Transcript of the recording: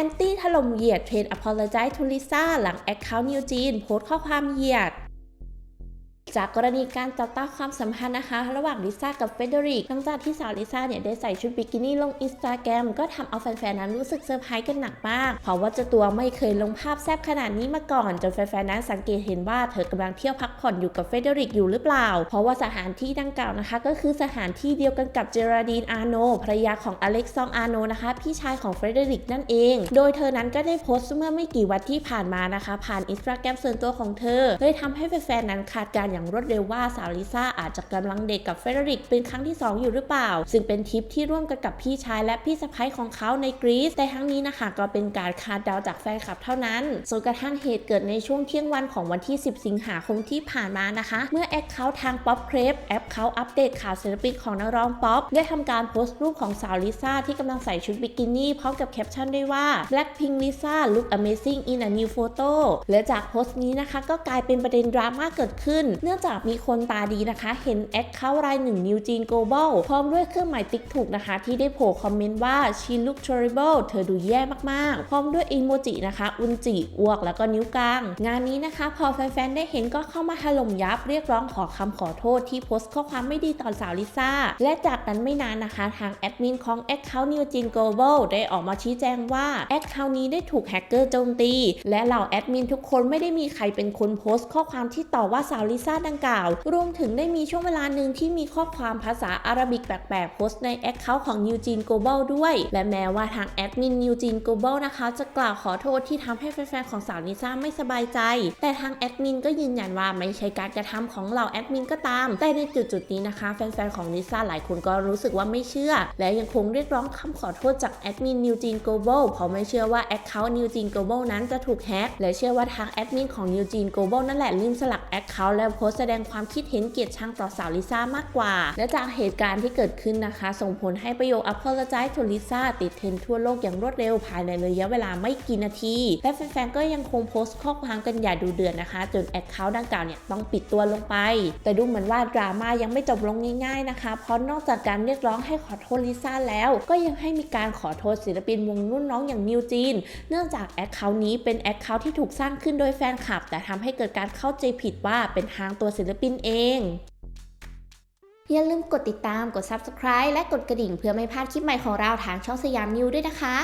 อนตี้ถล่มเหยียดเทรน apologise ทูลิซ่าหลังแอคเคาท์นิวจีนโพสต์ข้อความเหยียด จากกรณีการต่อต้าความสัมพันธ์นะคะ ระหว่างลิซ่ากับเฟเดริกหลังจากที่สาวลิซ่าเนี่ยได้ใส่ชุดบิกินี่ลงอินสตาแกรมก็ทำเอาแฟนๆนั้นรู้สึกเซอร์ไพรส์กันหนักมาก เพราะว่าเจ้าตัวไม่เคยลงภาพแซบขนาดนี้มาก่อน จนแฟนๆนั้นสังเกตเห็นว่าเธอกำลังเที่ยวพักผ่อนอยู่กับเฟเดริกอยู่หรือเปล่า เพราะว่าสถานที่ดังกล่าวนะคะ ก็คือสถานที่เดียวกันกับเจราดีนอาโนภรรยาของอเล็กซองอาโนนะคะพี่ชายของเฟเดริกนั่นเอง โดยเธอนั้นก็ได้โพสต์เมื่อไม่กี่วันที่ผ่านมานะคะ ผ่านอินสตาแกรมส่วนตัวของเธอเลยทำให้แฟนๆนั้นคาดการณ์อย่างรวดเร็วว่าสาวลิซ่าอาจจะกำลังเดทกับเฟเดริกเป็นครั้งที่ 2 อยู่หรือเปล่า ซึ่งเป็นทริปที่ร่วมกันกับพี่ชายและพี่สะใภ้ของเขาในกรีซแต่ทั้งนี้นะคะก็เป็นการคาดเดาจากแฟนคลับเท่านั้นจนกระทั่งเหตุเกิดในช่วงเที่ยงวันของวันที่ 10 สิงหาคมที่ผ่านมานะคะ เมื่อแอคเคาท์ทางป๊อปเครปแอปเขาอัปเดตข่าวศิลปินของนักร้องป๊อปได้ทำการโพสต์รูปของสาวลิซ่าที่กำลังใส่ชุดบิกินี่พร้อมกับแคปชั่นด้วยว่า Blackpink Lisa look amazing in a new photo และจากโพสต์นี้นะคะ ก็กลายเป็นประเด็นดราม่าเกิดขึ้นเนื่องจากมีคนตาดีนะคะ เห็นแอคเคาท์รายหนึ่งนิวจีนโกลบอลพร้อมด้วยเครื่องหมายติ๊กถูกนะคะ ที่ได้โผล่คอมเมนต์ว่า she look terrible เธอดูแย่มากๆ พร้อมด้วยอีโมจินะคะ อุนจิอ้วกแล้วก็นิ้วกลาง งานนี้นะคะ พอแฟนๆได้เห็นก็เข้ามาถล่มยับเรียกร้องขอคำขอโทษที่โพสต์ข้อความไม่ดีต่อสาวลิซ่า และจากนั้นไม่นานนะคะ ทางแอดมินของ Account New Jean Global ได้ออกมาชี้แจงว่า Account นี้ได้ถูกแฮกเกอร์โจมตี และเหล่าแอดมินทุกคนไม่ได้มีใครเป็นคนโพสต์ข้อความที่ต่อว่าสาวลิซ่าดังกล่าว รวมถึงได้มีช่วงเวลาหนึ่งที่มีข้อความภาษาอาหรับิกแปลกๆโพสต์ใน Account ของ New Jean Global ด้วย และแม้ว่าทางแอดมิน New Jean Global นะคะ จะกล่าวขอโทษที่ทำให้แฟนๆของสาวลิซ่าไม่สบายใจ แต่ทางแอดมินก็ยืนยันว่าไม่ใช่การกระทำของเหล่าแอดมินก็ตาม แต่ในจุดๆนี้นะคะ แฟนๆของลิซ่าหลายคนก็รู้สึกว่าไม่เชื่อ และยังคงเรียกร้องคำขอโทษจากแอดมิน New Jean Global เพราะไม่เชื่อว่า Account New Jean Global นั้นจะถูกแฮกและเชื่อว่าทางแอดมินของ New Jean Global นั่นแหละลืมสลัก Account และโพสต์แสดงความคิดเห็นเกลียดชังต่อสาวลิซ่ามากกว่า และจากเหตุการณ์ที่เกิดขึ้นนะคะ ส่งผลให้ประโยค apologize to Lisa ติดเทรนทั่วโลกอย่างรวดเร็วภายในระยะเวลาไม่กี่นาที และแฟนๆ ก็ยังคงโพสต์ข้อความกันอย่าดูเดือดนะคะ จนแอคเคาท์ดังกล่าวเนี่ยต้องปิดตัวลงไป แต่ดูเหมือนว่าดราม่ายังไม่จบลงง่ายๆนะคะ เพราะนอกจากการเรียกร้องให้ขอโทษลิซ่าแล้ว ก็ยังให้มีการขอโทษศิลปินวงรุ่นน้องอย่างนิวจีน เนื่องจากแอคเคาท์นี้เป็นแอคเคาท์ที่ถูกสร้างขึ้นโดยแฟนคลับ แต่ทำให้เกิดการเข้าใจผิดว่าเป็นทางตัวศิลปินเอง อย่าลืมกดติดตาม กด subscribe และกดกระดิ่งเพื่อไม่พลาดคลิปใหม่ของเราทางช่องสยามนิวด้วยนะคะ